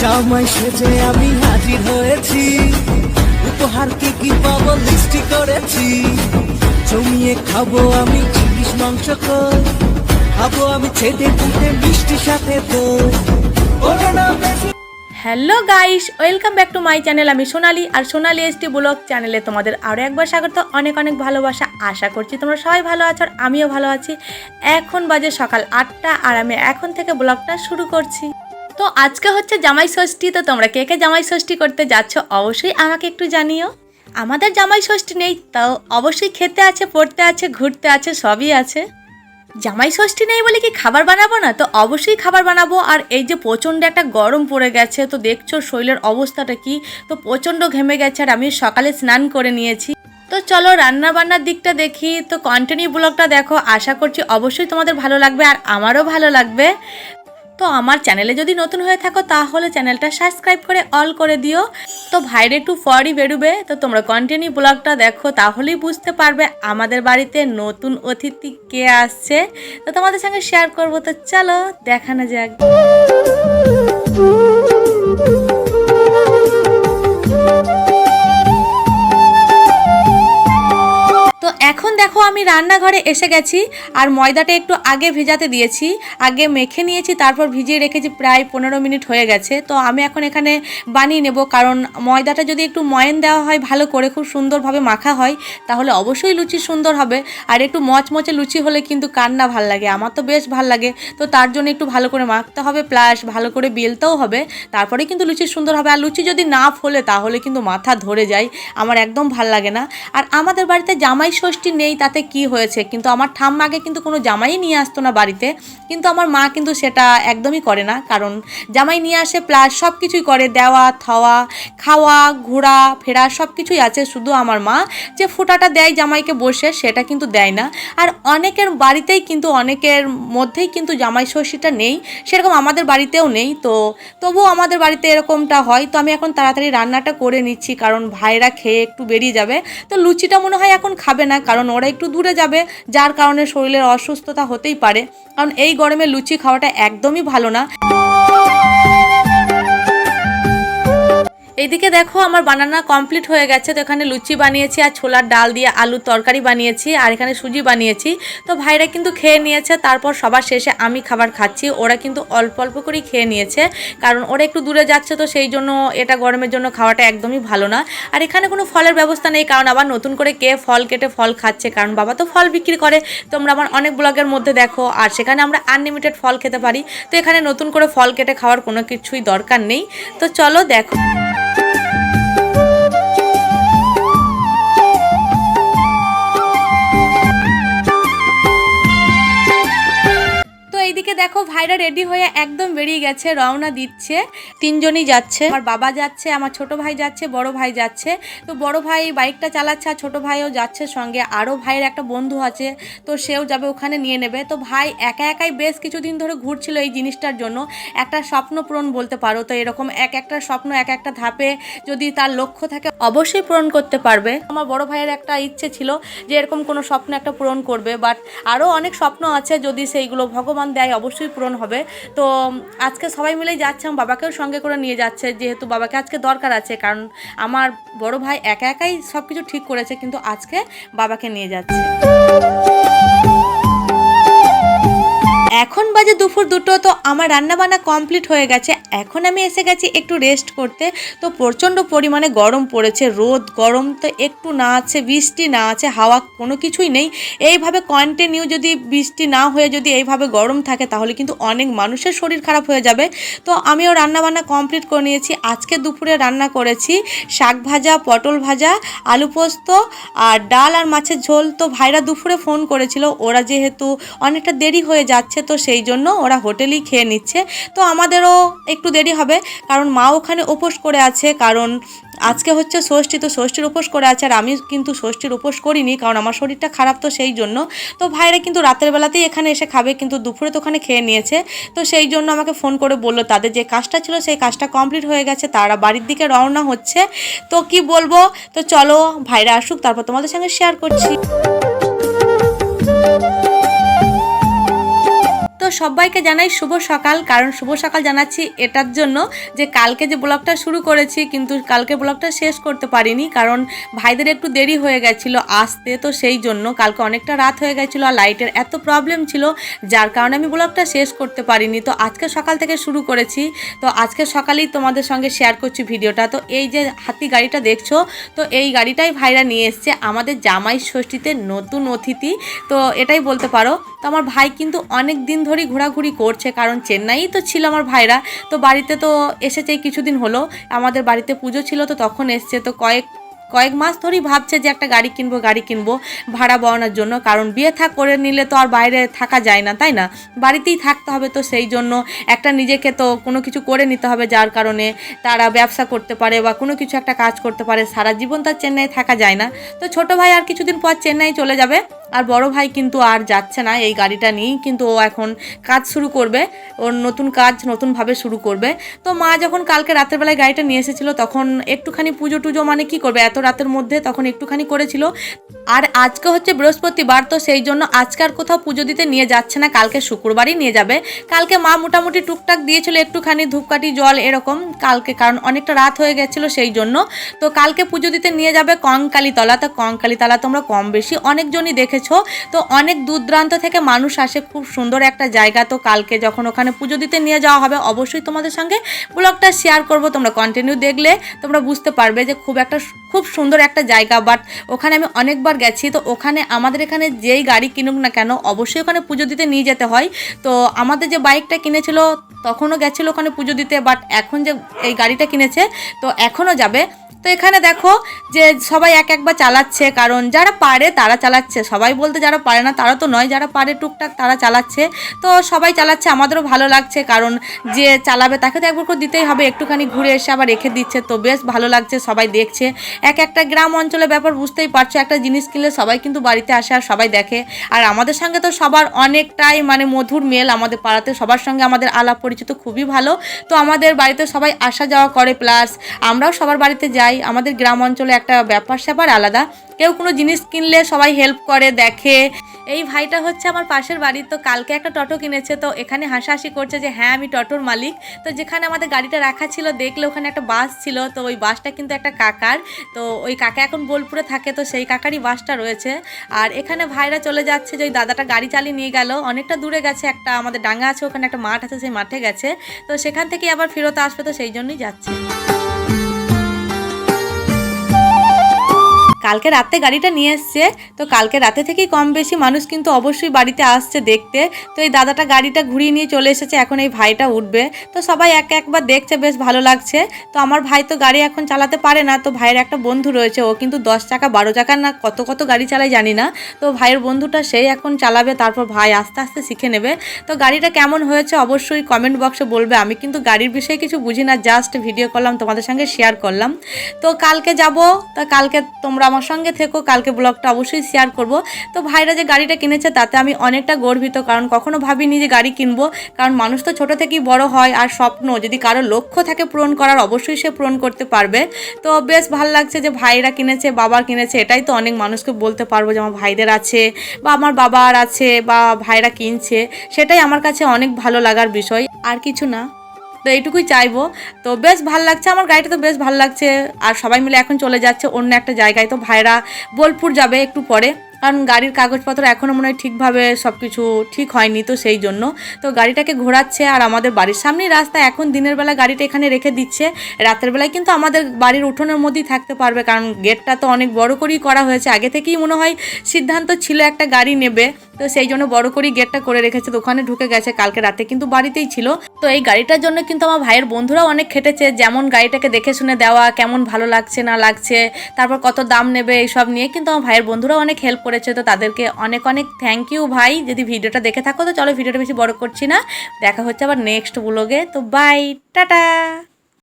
জামাই সেজে আমি হাজির হয়েছি। উপহার কি পাবো? লিস্টি করেছি। জমিয়ে খাব আমি ইলিশ মাংস খাব আমি ছেদে পুঁতে মিষ্টি সাথে বেশি। Hello guys, welcome back to my channel. আমি সোনালি আর সোনালি এসটি ব্লগ চ্যানেলে তোমাদের আরও একবার স্বাগত। অনেক অনেক ভালোবাসা আশা করছি তোমরা সবাই ভালো আছো আর আমিও ভালো আছি। এখন বাজে সকাল আটটা আর আমি এখন থেকে ব্লগটা শুরু করছি। তো আজকে হচ্ছে জামাই ষষ্ঠী, তো তোমরা কে কে জামাই ষষ্ঠী করতে যাচ্ছ অবশ্যই আমাকে একটু জানিও। আমাদের জামাই ষষ্ঠী নেই তাও অবশ্যই খেতে আছে, পড়তে আছে, ঘুরতে আছে, সবই আছে। জামাই ষষ্ঠী নেই বলে কি খাবার বানাবো না? তো অবশ্যই খাবার বানাবো, আর এই যে প্রচণ্ড একটা গরম পড়ে গেছে, তো দেখছ শরীরের অবস্থাটা কি? তো প্রচণ্ড ঘেমে গেছে, আর আমি সকালে স্নান করে নিয়েছি। তো চলো রান্না বান্নার দিকটা দেখি, তো কন্টিনিউ ব্লগটা দেখো, আশা করছি অবশ্যই তোমাদের ভালো লাগবে, আর আমারও ভালো লাগবে। তো আমার চ্যানেলে যদি নতুন হয়ে থাকো, তাহলে চ্যানেলটা সাবস্ক্রাইব করে অল করে দিও। তো ভাইরে একটু পরই বেরোবে, তো তোমরা কন্টিনিউ ব্লগটা দেখো, তাহলেই বুঝতে পারবে আমাদের বাড়িতে নতুন অতিথি কে আসছে। তো তোমাদের সঙ্গে শেয়ার করব, তো চলো, দেখানো যাক। এখন দেখো আমি রান্নাঘরে এসে গেছি, আর ময়দাটা একটু আগে ভেজাতে দিয়েছি, আগে মেখে নিয়েছি, তারপর ভিজিয়ে রেখেছি প্রায় পনেরো মিনিট হয়ে গেছে। তো আমি এখন এখানে বানিয়ে নেব, কারণ ময়দাটা যদি একটু ময়ন দেওয়া হয়, ভালো করে খুব সুন্দরভাবে মাখা হয়, তাহলে অবশ্যই লুচি সুন্দর হবে। আর একটু মচমচে লুচি হলে কিন্তু কান্না ভালো লাগে, আমার তো বেশ ভালো লাগে। তো তার জন্য একটু ভালো করে মাখতে হবে, প্লাস ভালো করে বেলতেও হবে, তারপরে কিন্তু লুচি সুন্দর হবে। আর লুচি যদি না ফোলে, তাহলে কিন্তু মাথা ধরে যায়, আমার একদম ভালো লাগে না। আর আমাদের বাড়িতে জামাই ষষ্ঠী নেই, তাতে কি হয়েছে? কিন্তু আমার ঠাম্মাকে কিন্তু কোনো জামাই নিয়ে আসতো না বাড়িতে। কিন্তু আমার মা কিন্তু সেটা একদমই করে না। কারণ জামাই নিয়ে আসে, প্লাস সব কিছুই করে। দেওয়া, থাওয়া, খাওয়া, ঘোরা, ফেরা সব কিছুই আছে। শুধু আমার মা যে ফোঁটাটা দেয় জামাইকে বসে, সেটা কিন্তু দেয় না। আর অনেকের বাড়িতেই কিন্তু, অনেকের মধ্যেই কিন্তু জামাই ষষ্ঠীটা নেই। সেরকম আমাদের বাড়িতেও নেই। তো তবুও আমাদের বাড়িতে এরকমটা হয়। তো আমি এখন তাড়াতাড়ি রান্নাটা করে নিচ্ছি। কারণ ভাইরা খেয়ে একটু বেরিয়ে যাবে। তো লুচিটা মনে হয় এখন খাবে না। কারণ ওরা একটু দূরে যাবে, যার কারণে শরীরের অসুস্থতা হতেই পারে। কারণ এই গরমে লুচি খাওয়াটা একদমই ভালো না। এইদিকে দেখো, আমার বানানা কমপ্লিট হয়ে গেছে। তো এখানে লুচি বানিয়েছি, আর ছোলার ডাল দিয়ে আলুর তরকারি বানিয়েছি, আর এখানে সুজি বানিয়েছি। তো ভাইরা কিন্তু খেয়ে নিয়েছে, তারপর সবার শেষে আমি খাবার খাচ্ছি। ওরা কিন্তু অল্প অল্প করেই খেয়ে নিয়েছে, কারণ ওরা একটু দূরে যাচ্ছে, তো সেই জন্য এটা গরমের জন্য খাওয়াটা একদমই ভালো না। আর এখানে কোনো ফলের ব্যবস্থা নেই, কারণ আবার নতুন করে কে ফল কেটে ফল খাচ্ছে, কারণ বাবা তো ফল বিক্রি করে। তোমরা আমার অনেক ব্লগের মধ্যে দেখো, আর সেখানে আমরা আনলিমিটেড ফল খেতে পারি। তো এখানে নতুন করে ফল কেটে খাওয়ার কোনো কিছুই দরকার নেই। তো চলো দেখো। তো এইদিকে দেখো ভাইরা রেডি হয়ে একদম বেরিয়ে গেছে, রওনা দিচ্ছে। তিনজনই যাচ্ছে। আমার বাবা যাচ্ছে, আমার ছোট ভাই যাচ্ছে, বড় ভাই যাচ্ছে। তো বড় ভাই বাইকটা চালাচ্ছে আর ছোট ভাইও যাচ্ছে সঙ্গে। আরও ভাইয়ের একটা বন্ধু আছে, তো সেও যাবে ওখানে নিয়ে নেবে। তো ভাই একা একাই বেশ কিছুদিন ধরে ঘুরছিল এই জিনিসটার জন্য। একটা স্বপ্ন পূরণ বলতে পারো। তো এরকম এক একটা স্বপ্ন, এক একটা ধাপে যদি তার লক্ষ্য থাকে, অবশ্যই পূরণ করতে পারবে। আমার বড় ভাইয়ের একটা ইচ্ছে ছিল যে এরকম কোনো স্বপ্ন একটা পূরণ করবে বাট আরও অনেক স্বপ্ন আছে যদি সেইগুলো ভগবান দেয় অবশ্যই পূরণ হবে। তো আজকে সবাই মিলেই যাচ্ছে, আমার বাবাকেও সঙ্গে করে নিয়ে যাচ্ছে, যেহেতু বাবাকে আজকে দরকার আছে, কারণ আমার বড় ভাই একা একাই সব কিছু ঠিক করেছে, কিন্তু আজকে বাবাকে নিয়ে যাচ্ছে। এখন বাজে দুপুর দুটো, তো আমার রান্নাবান্না কমপ্লিট হয়ে গেছে। এখন আমি এসে গেছি একটু রেস্ট করতে। তো প্রচণ্ড পরিমাণে গরম পড়েছে, রোদ গরম, তো একটু না আছে, বৃষ্টি না আছে, হাওয়া কোনো কিছুই নেই। এইভাবে কন্টিনিউ যদি বৃষ্টি না হয়ে যদি এইভাবে গরম থাকে, তাহলে কিন্তু অনেক মানুষের শরীর খারাপ হয়ে যাবে। তো আমিও রান্নাবান্না কমপ্লিট করে নিয়েছি। আজকে দুপুরে রান্না করেছি শাক ভাজা, পটল ভাজা, আলু পোস্ত আর ডাল আর মাছের ঝোল। তো ভাইরা দুপুরে ফোন করেছিল, ওরা যেহেতু অনেকটা দেরি হয়ে যাচ্ছে তো সেই জন্য ওরা হোটেলেই খেয়ে নিচ্ছে। তো আমাদেরও একটু দেরি হবে, কারণ মা ওখানে উপোস করে আছে, কারণ আজকে হচ্ছে ষষ্ঠী, তো ষষ্ঠীর উপোস করে আছে, আর আমি কিন্তু ষষ্ঠীর উপোস করিনি, কারণ আমার শরীরটা খারাপ তো সেই জন্য। তো ভাইরা কিন্তু রাতের বেলাতেই এখানে এসে খাবে, কিন্তু দুপুরে তো ওখানে খেয়ে নিয়েছে। তো সেই জন্য আমাকে ফোন করে বলল, তাদের যে কাজটা ছিল সেই কাজটা কমপ্লিট হয়ে গেছে, তারা বাড়ির দিকে রওনা হচ্ছে। তো কি বলব? তো চলো ভাইরা আসুক, তারপর তোমাদের সঙ্গে শেয়ার করছি। সবাইকে জানাই শুভ সকাল। কারণ শুভ সকাল জানাচ্ছি এটার জন্য যে কালকে যে ব্লগটা শুরু করেছি, কিন্তু কালকে ব্লগটা শেষ করতে পারিনি কারণ ভাইদের একটু দেরি হয়ে গেছিল আসতে, তো সেই জন্য কালকে অনেকটা রাত হয়ে গেছিল আর লাইটের এত প্রবলেম ছিল, যার কারণে আমি ব্লগটা শেষ করতে পারিনি। তো আজকে সকাল থেকে শুরু করেছি। তো আজকে সকালেই তোমাদের সঙ্গে শেয়ার করছি ভিডিওটা। তো এই যে হাতি গাড়িটা দেখছ, তো এই গাড়িটাই ভাইরা নিয়ে এসছে আমাদের জামাই ষষ্ঠীতে নতুন অতিথি। তো এটাই বলতে পারো তো আমার ভাই কিন্তু অনেক দিন ধরেই ঘোরাঘুরি করছে, কারণ চেন্নাই তো ছিল আমার ভাইরা। তো বাড়িতে তো এসেছে কিছুদিন হলো। আমাদের বাড়িতে পুজো ছিল, তো তখন এসছে। তো কয়েক কয়েক মাস ধরেই ভাবছে যে একটা গাড়ি কিনবো গাড়ি কিনবো ভাড়া বওয়ানোর জন্য। কারণ বিয়ে থাক করে নিলে তো আর বাইরে থাকা যায় না, তাই না? বাড়িতেই থাকতে হবে তো সেই জন্য একটা নিজেকে তো কোনো কিছু করে নিতে হবে, যার কারণে তারা ব্যবসা করতে পারে বা কোনো কিছু একটা কাজ করতে পারে। সারা জীবন তার চেন্নাই থাকা যায় না। তো ছোট ভাই আর কিছুদিন পর চেন্নাই চলে যাবে। আর বড় ভাই কিন্তু আর যাচ্ছে না এই গাড়িটা নিয়েই, কিন্তু ও এখন কাজ শুরু করবে, ওর নতুন কাজ নতুনভাবে শুরু করবে। তো মা যখন কালকে রাতের বেলায় গাড়িটা নিয়ে এসেছিল, তখন একটুখানি পুজো টুজো মানে কি করবে? এত রাতের মধ্যে তখন একটুখানি করেছিল। আর আজকে হচ্ছে বৃহস্পতিবার, তো সেই জন্য আজকে আর কোথাও পুজো দিতে নিয়ে যাচ্ছে না, কালকে শুক্রবারই নিয়ে যাবে। কালকে মা মোটামুটি টুকটাক দিয়েছিল একটুখানি ধূপকাঠি, জল এরকম কালকে, কারণ অনেকটা রাত হয়ে গেছিল সেই জন্য। তো কালকে পুজো দিতে নিয়ে যাবে কঙ্কালীতলা, তো কঙ্কালীতলা তোমরা কম বেশি অনেকজনই দেখেছ। তো অনেক দূর দূরান্ত থেকে মানুষ আসে, খুব সুন্দর একটা জায়গা। তো কালকে যখন ওখানে পুজো দিতে নিয়ে যাওয়া হবে, অবশ্যই তোমাদের সঙ্গে ব্লগটা শেয়ার করব, তোমরা কন্টিনিউ দেখলে তোমরা বুঝতে পারবে যে খুব একটা, খুব সুন্দর একটা জায়গা। বাট ওখানে আমি অনেকবার গেছি, তো ওখানে আমাদের এখানে যেই গাড়ি কিনুক না কেন, অবশ্যই ওখানে পুজো দিতে নিয়ে যেতে হয়। তো আমাদের যে বাইকটা কিনেছিল, তখনও গেছিল ওখানে পুজো দিতে বাট এখন যে এই গাড়িটা কিনেছে, তো এখনও যাবে। তো এখানে দেখো যে সবাই এক একবার চালাচ্ছে, কারণ যারা পারে তারা চালাচ্ছে। সবাই বলতে যারা পারে না তারা তো নয়, যারা পারে টুকটাক তারা চালাচ্ছে। তো সবাই চালাচ্ছে, আমাদেরও ভালো লাগছে, কারণ যে চালাবে তাকে তো একবার করে দিতেই হবে, একটুখানি ঘুরে এসে আবার রেখে দিচ্ছে। তো বেশ ভালো লাগছে, সবাই দেখছে। এক একটা গ্রাম অঞ্চলের ব্যাপার বুঝতেই পারছ, একটা জিনিস কিনলে সবাই কিন্তু বাড়িতে আসে আর সবাই দেখে। আর আমাদের সঙ্গে তো সবার অনেকটাই মানে মধুর মেল আমাদের পাড়াতে। সবার সঙ্গে আমাদের আলাপ পরিচিত খুবই ভালো। তো আমাদের বাড়িতে সবাই আসা যাওয়া করে, প্লাস আমরাও সবার বাড়িতে যাই। আমাদের গ্রাম অঞ্চলে একটা ব্যাপার স্যাপার আলাদা। কেউ কোনো জিনিস কিনলে সবাই হেল্প করে, দেখে। এই ভাইটা হচ্ছে আমার পাশের বাড়ি তো কালকে একটা টোটো কিনেছে, তো এখানে হাসাহাসি করছে যে হ্যাঁ আমি টোটোর মালিক। তো যেখানে আমাদের গাড়িটা রাখা ছিল, দেখলে ওখানে একটা বাস ছিল, তো ওই বাসটা কিন্তু একটা কাকার। তো ওই কাকা এখন বোলপুরে থাকে, তো সেই কাকারই বাসটা রয়েছে। আর এখানে ভাইরা চলে যাচ্ছে যে, ওই দাদাটা গাড়ি চালিয়ে নিয়ে গেল। অনেকটা দূরে গেছে একটা, আমাদের ডাঙ্গা আছে, ওখানে একটা মাঠ আছে, সেই মাঠে গেছে। তো সেখান থেকে আবার ফেরত আসবে, তো সেই জন্যই যাচ্ছে। কালকে রাতে গাড়িটা নিয়ে এসছে, তো কালকে রাতে থেকেই কম বেশি মানুষ কিন্তু অবশ্যই বাড়িতে আসছে দেখতে। তো এই দাদাটা গাড়িটা ঘুরিয়ে নিয়ে চলে এসেছে, এখন এই ভাইটা উঠবে। তো সবাই এক একবার দেখছে, বেশ ভালো লাগছে। তো আমার ভাই তো গাড়ি এখন চালাতে পারে না, তো ভাইয়ের একটা বন্ধু রয়েছে, ও কিন্তু দশ চাকা, বারো চাকা না কত কত গাড়ি চালায় জানি না। তো ভাইয়ের বন্ধুটা সেই এখন চালাবে, তারপর ভাই আস্তে আস্তে শিখে নেবে। তো গাড়িটা কেমন হয়েছে অবশ্যই কমেন্ট বক্সে বলবে। আমি কিন্তু গাড়ির বিষয়ে কিছু বুঝি না জাস্ট ভিডিও করলাম, তোমাদের সঙ্গে শেয়ার করলাম। তো কালকে যাব, তো কালকে তোমরা আমার সঙ্গে থেকো, কালকে ব্লগটা অবশ্যই শেয়ার করব। তো ভাইরা যে গাড়িটা কিনেছে, তাতে আমি অনেকটা গর্বিত, কারণ কখনো ভাবিনি যে গাড়ি কিনবো। কারণ মানুষ তো ছোট থেকেই বড় হয়, আর স্বপ্ন, যদি কারও লক্ষ্য থাকে পূরণ করার, অবশ্যই সে পূরণ করতে পারবে। তো বেশ ভালো লাগছে যে ভাইরা কিনেছে, বাবার কিনেছে, এটাই তো অনেক মানুষকে বলতে পারব যে আমার ভাইদের আছে, বা আমার বাবার আছে, বা ভাইরা কিনছে, সেটাই আমার কাছে অনেক ভালো লাগার বিষয়। আর কিছু না। তো এইটুকুই চাইব। তো বেশ ভালো লাগছে আমার গাড়িটা তো বেশ ভালো লাগছে। আর সবাই মিলে এখন চলে যাচ্ছে অন্য একটা জায়গায়। তো ভাইরা বোলপুর যাবে একটু পরে। কারণ গাড়ির কাগজপত্র এখনও মনে হয় ঠিকভাবে সব কিছু ঠিক হয়নি তো সেই জন্য। তো গাড়িটাকে ঘোরাচ্ছে আর আমাদের বাড়ির সামনেই রাস্তা। এখন দিনের বেলা গাড়িটা এখানে রেখে দিচ্ছে। রাতের বেলায় কিন্তু আমাদের বাড়ির উঠোনের মধ্যেই থাকতে পারবে কারণ গেটটা তো অনেক বড় করেই করা হয়েছে। আগে থেকেই মনে হয় সিদ্ধান্ত ছিল একটা গাড়ি নেবে। তো সেই জন্য বড় করেই গেটটা করে রেখেছে। দোকানে ঢুকে গেছে। কালকে রাতে কিন্তু বাড়িতেই ছিল। তো এই গাড়িটার জন্য কিন্তু আমার ভাইয়ের বন্ধুরাও অনেক খেটেছে। যেমন গাড়িটাকে দেখে শুনে দেওয়া, কেমন ভালো লাগছে না লাগছে, তারপর কত দাম নেবে এইসব নিয়ে কিন্তু আমার ভাইয়ের বন্ধুরাও অনেক হেল্প করেছে, তো তাদেরকে অনেক অনেক থ্যাংক ইউ ভাই। যদি ভিডিওটা দেখে থাকো, তো চলো ভিডিওটা বেশি বড় করছি না। দেখা হচ্ছে আবার নেক্সট ব্লগে তো বাই টাটা।